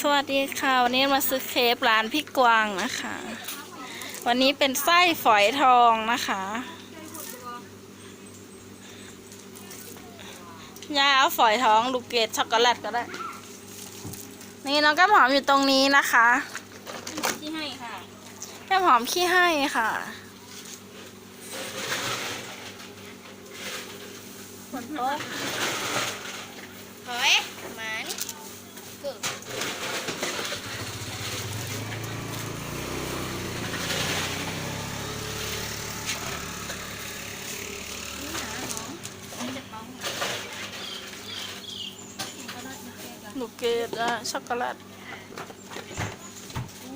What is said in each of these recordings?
สวัสดีค่ะวันนี้มาซื้อเคปร้านพี่กวางนะคะ วันนี้เป็นไส้ฝอยทองนะคะยายเอาฝอยทองลูกเกดช็อกโกแลตก็ได้ นี่น้องแก้มหอมอยู่ตรงนี้นะคะที่ให้ค่ะแก้มหอมขี้ให้ค่ะฝนตกเฮ้ยหมานี่ ลูกเกดอะช็อกโกแลตโอ้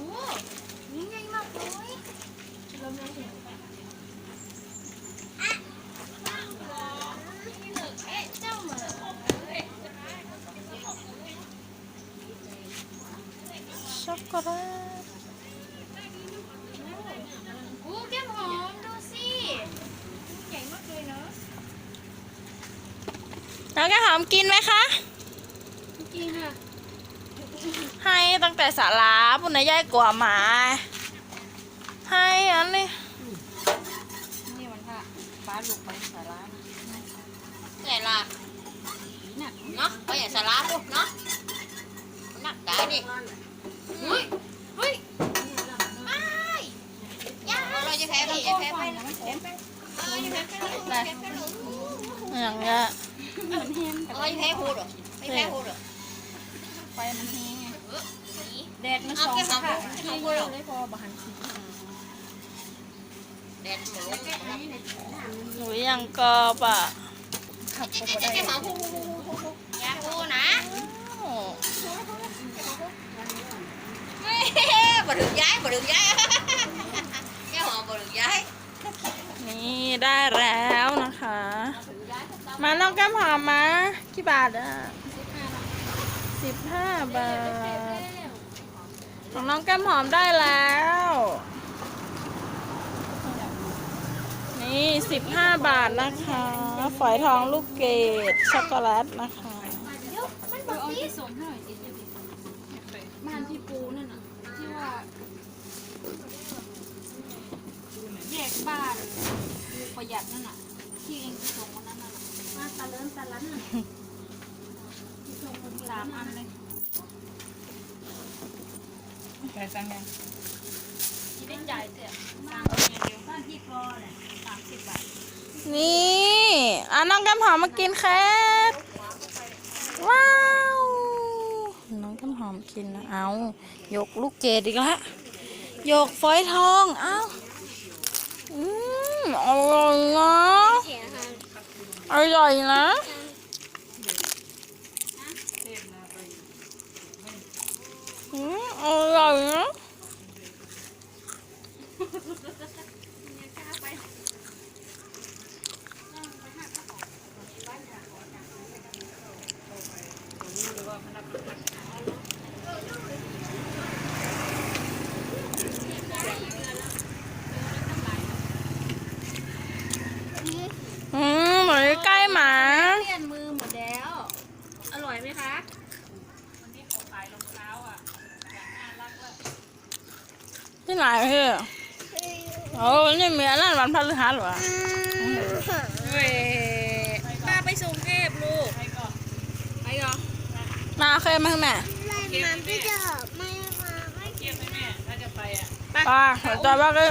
นี่ไงมากเลยเอ๊ะเจ้าเหมือนช็อกโกแลตอู้แก้มหอมดูสิใหญ่มากเลยเนาะน้องแก้มหอมกินไหมคะ จริงค่ะให้ตั้งแต่สาราปุ่นนะยายกว่าหมา ให้อันนี้นี่มันค่ะป้าลูกไปสาระใหญ่ละเนาะไปใหญ่สาระปุ๊บเนาะหนักได้ดิเฮ้ยเฮ้ยไม่ยาเราจะแพ้ไปจะแพ้ไปนะแพ้ไปเออจะแพ้ไปเลยแพ้ไปเลยอย่างเงี้ยเออจะแพ้หูเหรอไม่แพ้หูเหรอไฟ มันแห้งไงแดดมันสองค่สองค่ะหูที่สองเยอะเลยพอบหันสีแดดหมดลงหนูยังกอบอะขับจะก็จะได้จะหอมหูหูหูหูหูยาหูนะบ่ถึงย้ายบ่ถึงย้ายแค่หอมบ่ถึงย้ายนี่ได้แล้วนะคะ มาน้องแก้มหอมมากี่บาทอะ สิบห้าบาท ของน้องแก้มหอมได้แล้ว นี่สิบห้าบาทนะคะ ฝอยทองลูกเกดช็อกโกแลตนะคะเออเอาที่สมให้หน่อยดิบ้านพี่ปูนั่นน่ะที่ว่าแยกบ้านดูประหยัดนั่นน่ะที่เองส่งวันนั้นน่ะมาตาเลินตาลันน่ะที่ ส่งคนสามอันเลยไปสั่งยังที่ได้จ่ายเสียบ้านบ้านที่กอแหละสามสิบบาท นี่อะน้องแก้มหอมมากินแคทว้าว น้องแก้มหอมกินนะเอายกลูกเกดอีกแล้วยกฝอยทองเอาอืมอร่อยนะอร่อยนะอืมอร่อยนะ อืมเหมือนใกล้หมา เปลี่ยนมือหมดแล้ว อร่อยไหมคะ ที่ไหนพี่โอ้นี่มีอันนั้นวันพฤหัสเหรอ เว้ยป้าไปส่งเทพลูก ไปก่อน ไปก่อน มาเคยมาข้างแม่มันไม่จะไม่มาไม่เก็บให้แม่ถ้าจะไปอะป้าหัวใจว่าก็